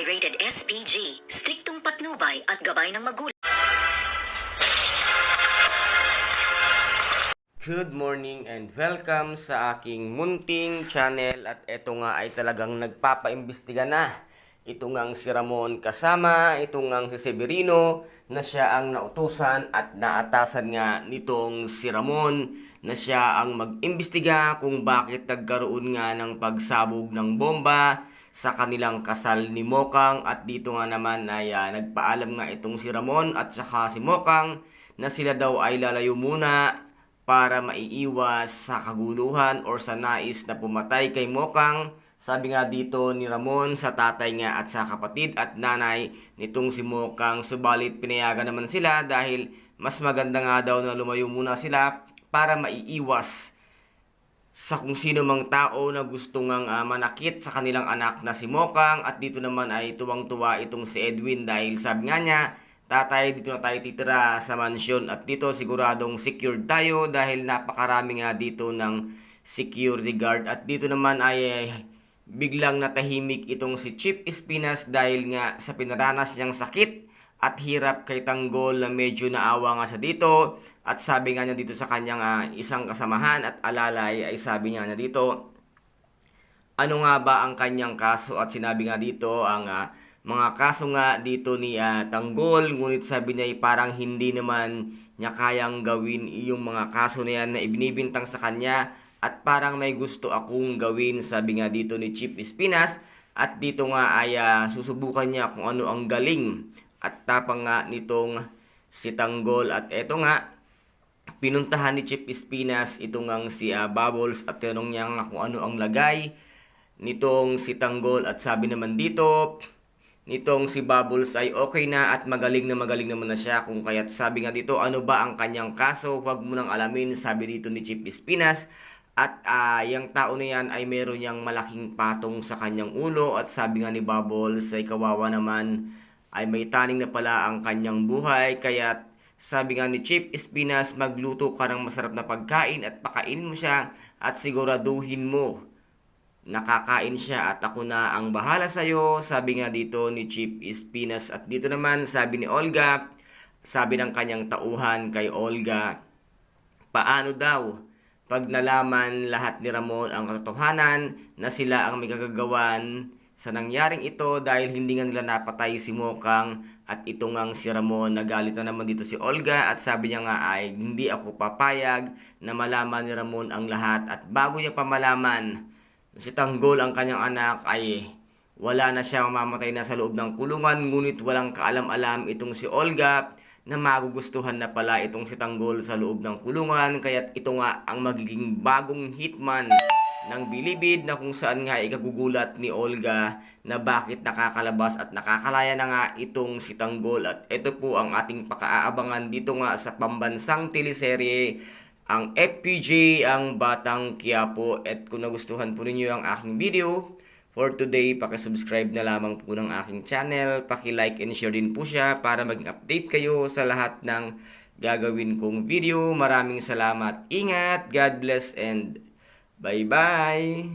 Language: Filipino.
ay rated SPG, striktong patnubay at gabay ng magulang. Good morning and welcome sa aking munting channel at ito nga ay talagang nagpapaimbestiga na. Ito ngang si Ramon kasama, ito ngang si Severino na siya ang nautusan at naatasan nga nitong si Ramon na siya ang mag-imbestiga kung bakit nagkaroon nga ng pagsabog ng bomba sa kanilang kasal ni Mokang at dito nga naman ay ah, nagpaalam nga itong si Ramon at saka si Mokang na sila daw ay lalayo muna para maiiwas sa kaguluhan or sa nais na pumatay kay Mokang. Sabi nga dito ni Ramon sa tatay nga at sa kapatid at nanay nitong si Mokang. Subalit pinayagan naman sila dahil mas maganda nga daw na lumayo muna sila para maiiwas sa kung sino mang tao na gusto ngang ah, manakit sa kanilang anak na si Mokang. At dito naman ay tuwang-tuwa itong si Edwin dahil sabi nga niya tatay dito na tayo titira sa mansyon at dito siguradong secured tayo dahil napakarami nga dito ng security guard. At dito naman ay eh, biglang natahimik itong si Chip Espinas dahil nga sa pinaranas niyang sakit at hirap kay Tanggol na medyo naawa nga sa dito. At sabi nga niya dito sa kanyang ah, isang kasamahan at alalay ay sabi niya na dito ano nga ba ang kanyang kaso at sinabi nga dito ang ah, mga kaso nga dito ni ah, Tanggol. Ngunit sabi niya ay parang hindi naman niya kayang gawin yung mga kaso na yan na ibinibintang sa kanya. At parang may gusto akong gawin sabi nga dito ni Chief Espinas. At dito nga ay ah, susubukan niya kung ano ang galing at tapang nga nitong si Tanggol. At eto nga pinuntahan ni Chief Espinas itong si ah, Bubbles. At tinanong niya nga kung ano ang lagay nitong si Tanggol. At sabi naman dito nitong si Bubbles ay okay na at magaling na magaling naman na siya. Kung kaya't sabi nga dito ano ba ang kanyang kaso? Wag mo nang alamin sabi dito ni Chief Espinas. At ah, yung tao na yan ay meron niyang malaking patong sa kanyang ulo. At sabi nga ni Bubbles ay kawawa naman ay may taning na pala ang kanyang buhay kaya sabi nga ni Chief Espinas magluto ka ng masarap na pagkain at pakain mo siya at siguraduhin mo nakakain siya at ako na ang bahala sa'yo. Sabi nga dito ni Chief Espinas at dito naman sabi ni Olga, sabi ng kanyang tauhan kay Olga, paano daw pag nalaman lahat ni Ramon ang katotohanan na sila ang may kagagawan sa nangyaring ito dahil hindi nga nila napatay si Mokang at ito ngang si Ramon nagalit na naman dito si Olga at sabi niya nga ay hindi ako papayag na malaman ni Ramon ang lahat. At bago niya pa malaman si Tanggol ang kanyang anak ay wala na siya mamamatay na sa loob ng kulungan ngunit walang kaalam-alam itong si Olga na magugustuhan na pala itong si Tanggol sa loob ng kulungan. Kaya't ito nga ang magiging bagong hitman ng bilibid na kung saan nga ikagugulat ni Olga na bakit nakakalabas at nakakalaya na nga itong si Tanggol. At ito po ang ating pakaaabangan dito nga sa pambansang teleserye ang FPJ ang Batang Quiapo. At kung nagustuhan po ninyo ang aking video for today paki-subscribe na lamang po ng aking channel. Paki-like and share din po siya para maging update kayo sa lahat ng gagawin kong video. Maraming salamat. Ingat. God bless and bye bye